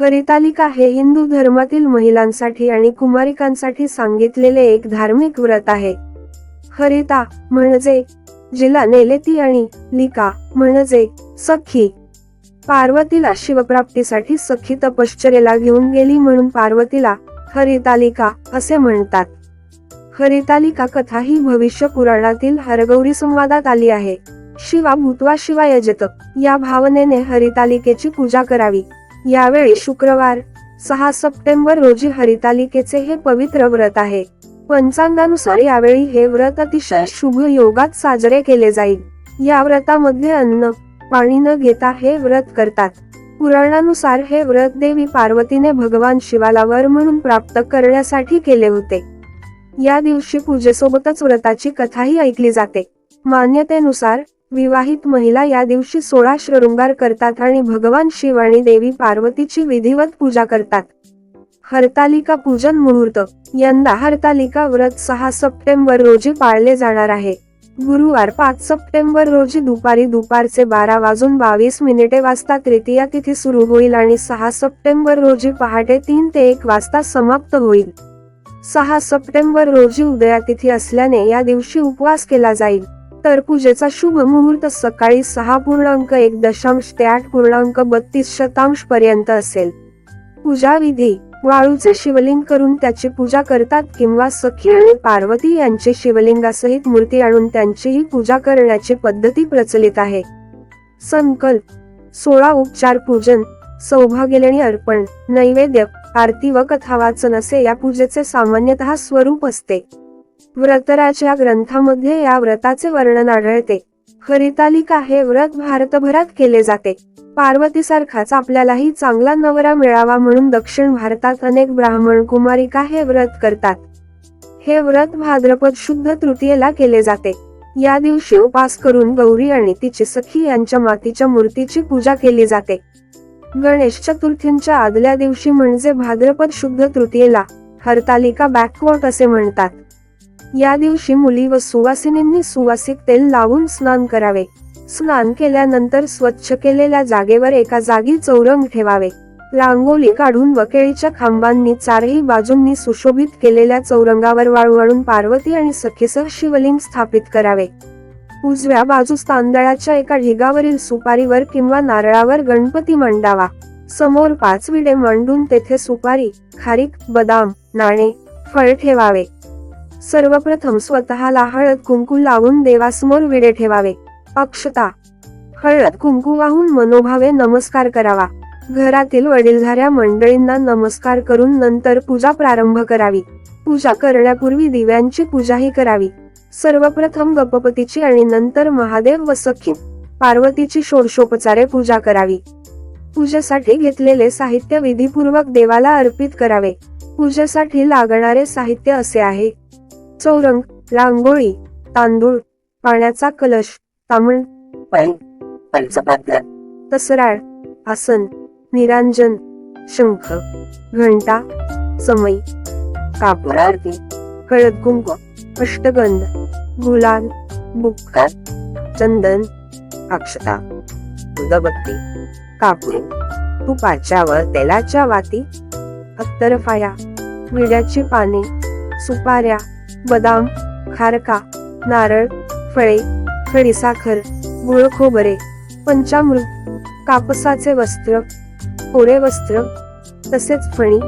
हरितालिका हे हिंदू धर्मातील महिलांसाठी आणि कुमारिकांसाठी सांगितलेले एक धार्मिक व्रत आहे. हरिता म्हणजे जिला नेलेती आणि लिका म्हणजे सखी. पार्वतीला शिवप्राप्तीसाठी सखी तपश्चर्याला घेऊन गेली म्हणून पार्वतीला हरितालिका असे म्हणतात. हरितालिका कथा ही भविष्य पुराणातील हरगौरी संवादात आली आहे. शिवा भूतवा शिवा यजत. या भावनेने हरितालिकेची पूजा करावी. यावेळी शुक्रवार सहा सप्टेंबर रोजी हरितालिकेचे हे पवित्र व्रत आहे. पंचांगानुसार यावेळी हे व्रत अतिशय शुभ योगात साजरे केले जाईल. या व्रतामध्ये अन्न पाणी न घेता हे व्रत करतात. पुराणानुसार हे व्रत देवी पार्वतीने भगवान शिवाला वर म्हणून प्राप्त करण्यासाठी केले होते. या दिवशी पूजेसोबतच व्रताची कथाही ऐकली जाते. मान्यतेनुसार विवाहित महिला या दिवशी सोळा शृंगार करतात आणि भगवान शिव आणि देवी पार्वतीची विधिवत पूजा करतात. हरतालिका पूजन मुहूर्त. यंदा हरतालिका व्रत सहा सप्टेंबर रोजी पाळले जाणार आहे. गुरुवार पाच सप्टेंबर रोजी दुपारी दुपारचे बारा वाजून बावीस मिनिटे वाजता तृतीया तिथी सुरू होईल आणि सहा सप्टेंबर रोजी पहाटे तीन ते एक वाजता समाप्त होईल. सहा सप्टेंबर रोजी उदया तिथी असल्याने या दिवशी उपवास केला जाईल. तर पूजेचा शुभ मुहूर्त सकाळी सहा पूर्णांक एक दशांश ते आठ पूर्णांक बत्तीस शतांश पर्यंत असेल. पूजा विधी वाळूचे शिवलिंग करून त्याची पूजा करतात किंवा सखी आणि पार्वती यांची शिवलिंगासहित मूर्ती आणून त्यांचीही पूजा करण्याची पद्धती प्रचलित आहे. संकल्प सोळा उपचार पूजन सौभाग्यलेणी अर्पण नैवेद्य आरती व कथा वाचन असे या पूजेचे सामान्यतः स्वरूप असते. व्रतराज या ग्रंथामध्ये या व्रताचे वर्णन आढळते. हरितालिका हे व्रत भारतभरात केले जाते. पार्वतीसारखाच आपल्यालाही चांगला नवरा मिळावा म्हणून दक्षिण भारतात अनेक ब्राह्मण कुमारिका हे व्रत करतात. हे व्रत भाद्रपद शुद्ध तृतीयेला केले जाते. या दिवशी उपास करून गौरी आणि तिची सखी यांच्या मातीच्या मूर्तीची पूजा केली जाते. गणेश चतुर्थींच्या आदल्या दिवशी म्हणजे भाद्रपद शुद्ध तृतीयेला हरतालिका बॅकवॉट असे म्हणतात. या दिवशी मुली व सुवासिनींनी सुवासिक तेल लावून स्नान करावे. स्नान केल्यानंतर स्वच्छ केलेल्या जागेवर एका जागी चौरंग ठेवावे. रांगोळी काढून व केळीच्या खांबांनी चारही बाजूंनी सुशोभित केलेल्या चौरंगावर वाळू पार्वती आणि सखीसह शिवलिंग स्थापित करावे. उजव्या बाजूस तांदळाच्या एका ढिगावरील सुपारीवर किंवा नारळावर गणपती मांडावा. समोर पाच विडे मांडून तेथे सुपारी खारीक बदाम नाणे फळ ठेवावे. सर्वप्रथम स्वतःला हळद कुंकू लावून देवासमोर विडे ठेवावे. अक्षता. हळद कुंकू वाहून मनोभावे नमस्कार करावा. घरातील वडीलधाऱ्या मंडळींना नमस्कार करून नंतर पूजा प्रारंभ करावी. पूजा करण्यापूर्वी दिव्यांची पूजाही करावी. सर्वप्रथम गपपतीची आणि नंतर महादेव व सखी पार्वतीची षोडशोपचारे पूजा करावी. पूजेसाठी घेतलेले साहित्य विधीपूर्वक देवाला अर्पित करावे. पूजेसाठी लागणारे साहित्य असे आहे. चौरंग रांगोळी तांदूळ पाण्याचा कलश तामण पंचपात्र तसराळ आसन निरांजन शंख घंटा समय कापूर आरती हळद कुंकू अष्टगंध गुलाल बुक्का चंदन अक्षता उदबत्ती कापूर तुपाच्या व तेलाच्या वाती अत्तरफाया विड्याची पाने सुपाऱ्या बदाम खारका नारळ फळे खडीसाखर गुळ खोबरे पंचामृत कापसाचे वस्त्र कोरे वस्त्र तसेच फणी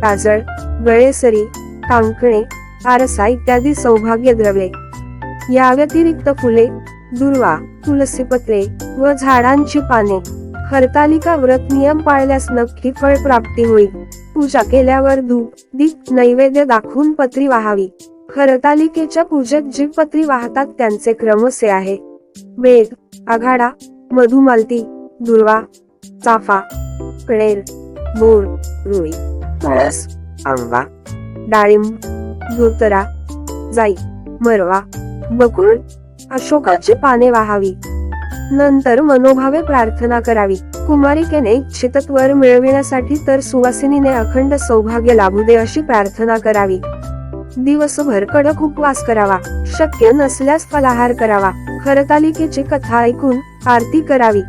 काजळ गळेसरी कांकणे आरसा इत्यादी सौभाग्य द्रव्ये. या व्यतिरिक्त फुले दुर्वा तुलसीपत्रे व झाडांची पाने हरतालिका व्रत नियम पाळल्यास नक्की फळ प्राप्ती होईल. पूजा केल्यावर धूप दीप नैवेद्य दाखवून पत्री वाहावी. हरतालिकेच्या पूजेत जी पत्री वाहतात त्यांचे क्रम असे आहे. वेद आघाडा मधुमालती दुर्वा चाफा कळेल बोर रुई पळस आंबा डाळिंब धोतरा जाई मरवा बकुळ अशोकाची पाने वाहावी. नंतर मनोभावे प्रार्थना करावी. कुमारिकेने इच्छितत्वर मिळविण्यासाठी तर सुवासिनीने अखंड सौभाग्य लाभू दे अशी प्रार्थना करावी. दिवसभर कडक उपवास करावा. शक्य नसल्यास फलाहार करावा. हरतालिकेची कथा ऐकून आरती करावी.